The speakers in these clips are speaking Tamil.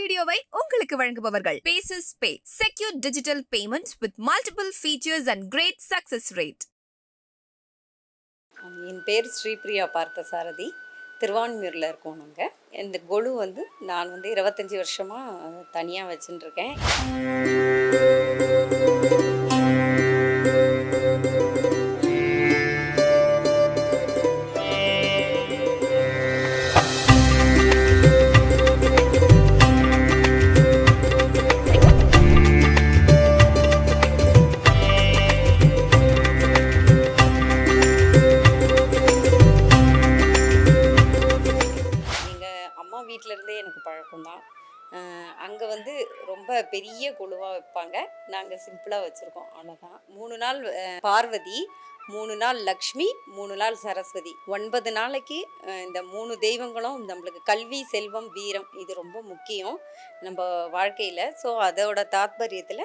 வீடியோவை உங்களுக்கு வழங்குபவர்கள். Bases pay secure digital payment with multiple features and great success rate என் பேர் ஸ்ரீபிரியா பார்த்தசாரதி. திருவான்மியூரில் இருக்கோம் நாங்கள் இந்த கொலு வந்து நான் வந்து இருபத்தஞ்சி வருஷமாக தனியாக வச்சுட்டுருக்கேன் பழக்கம்தான் அங்கே வந்து ரொம்ப பெரிய குழுவாக வைப்பாங்க. நாங்கள் சிம்பிளாக வச்சுருக்கோம். அவ்வளோதான் மூணு நாள் பார்வதி மூணு நாள் லக்ஷ்மி மூணு நாள் சரஸ்வதி. ஒன்பது நாளைக்கு இந்த மூணு தெய்வங்களும் நம்மளுக்கு கல்வி செல்வம் வீரம் இது ரொம்ப முக்கியம் நம்ம வாழ்க்கையில். ஸோ அதோட தாத்பரியத்தில்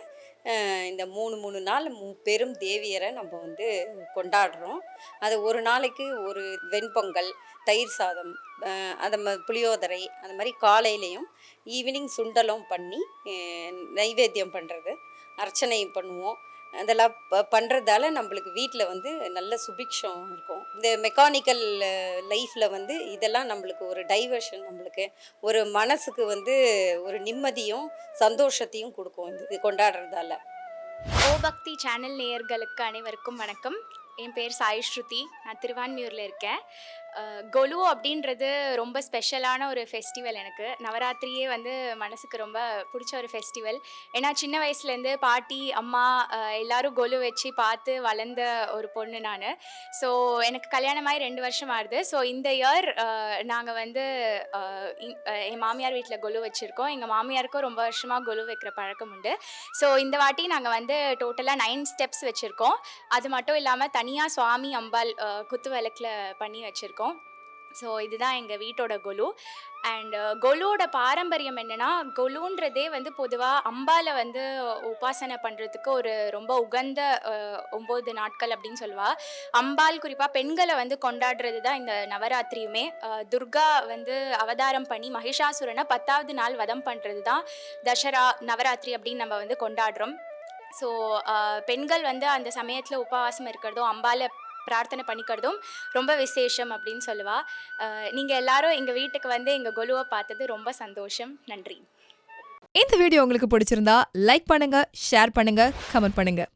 இந்த மூணு மூணு நாள் பெரும் தேவியரை நம்ம வந்து கொண்டாடுறோம். அது ஒரு நாளைக்கு ஒரு வெண்பொங்கல் தயிர் சாதம் அதை அந்த ம புளியோதரை அந்த மாதிரி காலையிலையும் ஈவினிங் சுண்டலும் பண்ணி நைவேத்தியம் பண்ணுறது அர்ச்சனையும் பண்ணுவோம். அதெல்லாம் ப பண்ணுறதால நம்மளுக்கு வீட்டில் வந்து நல்ல சுபிக்ஷம் இருக்கும். இந்த மெக்கானிக்கல் லைஃப்பில் வந்து இதெல்லாம் நம்மளுக்கு ஒரு டைவர்ஷன் நம்மளுக்கு ஒரு மனசுக்கு வந்து ஒரு நிம்மதியும் சந்தோஷத்தையும் கொடுக்கும் இது இது கொண்டாடுறதால. ஓ பக்தி சேனல் நேயர்களுக்கு அனைவருக்கும் வணக்கம். என் பேர் சாய் ஸ்ருதி. நான் திருவான்மியூரில் இருக்கேன். கொலு அப்படின்றது ரொம்ப ஸ்பெஷலான ஒரு ஃபெஸ்டிவல் எனக்கு. நவராத்திரியே வந்து மனசுக்கு ரொம்ப பிடிச்ச ஒரு ஃபெஸ்டிவல் ஏன்னா சின்ன வயசுலேருந்து பாட்டி அம்மா எல்லாரும் கொலு வச்சு பார்த்து வளர்ந்த ஒரு பொண்ணு நான். ஸோ எனக்கு கல்யாணமாகி ரெண்டு வருஷம் ஆகுது. ஸோ இந்த இயர் நாங்கள் வந்து என் மாமியார் வீட்டில் கொலு வச்சுருக்கோம். எங்கள் மாமியாருக்கும் ரொம்ப வருஷமாக கொலு வைக்கிற பழக்கம் உண்டு. ஸோ இந்த வாட்டி நாங்கள் வந்து டோட்டலாக நைன் ஸ்டெப்ஸ் வச்சுருக்கோம். அது மட்டும் இல்லாமல் தனியாக சுவாமி அம்பாள் குத்து விளக்கில் பண்ணி வச்சுருக்கோம். ஸோ இதுதான் எங்கள் வீட்டோட கொலு. அண்ட் கொலுவோட பாரம்பரியம் என்னென்னா கொலுன்றதே வந்து பொதுவாக அம்பாலை வந்து உபாசனை பண்ணுறதுக்கு ஒரு ரொம்ப உகந்த ஒம்பது நாட்கள் அப்படின்னு சொல்லுவா. அம்பாள் குறிப்பாக பெண்களை வந்து கொண்டாடுறது தான் இந்த நவராத்திரியுமே. துர்கா வந்து அவதாரம் பண்ணி மகிஷாசுரனை பத்தாவது நாள் வதம் பண்ணுறது தான் தசரா நவராத்திரி அப்படின்னு நம்ம வந்து கொண்டாடுறோம். ஸோ பெண்கள் வந்து அந்த சமயத்தில் உபவாசம் இருக்கிறதும் அம்பால பிரார்த்தனை பண்ணிக்கிறதும் ரொம்ப விசேஷம் அப்படின்னு சொல்லுவா. நீங்கள் எல்லாரும் எங்கள் வீட்டுக்கு வந்து எங்கள் கொலுவை பார்த்தது ரொம்ப சந்தோஷம். நன்றி. இந்த வீடியோ உங்களுக்கு பிடிச்சிருந்தா லைக் பண்ணுங்கள் ஷேர் பண்ணுங்கள் கமெண்ட் பண்ணுங்கள்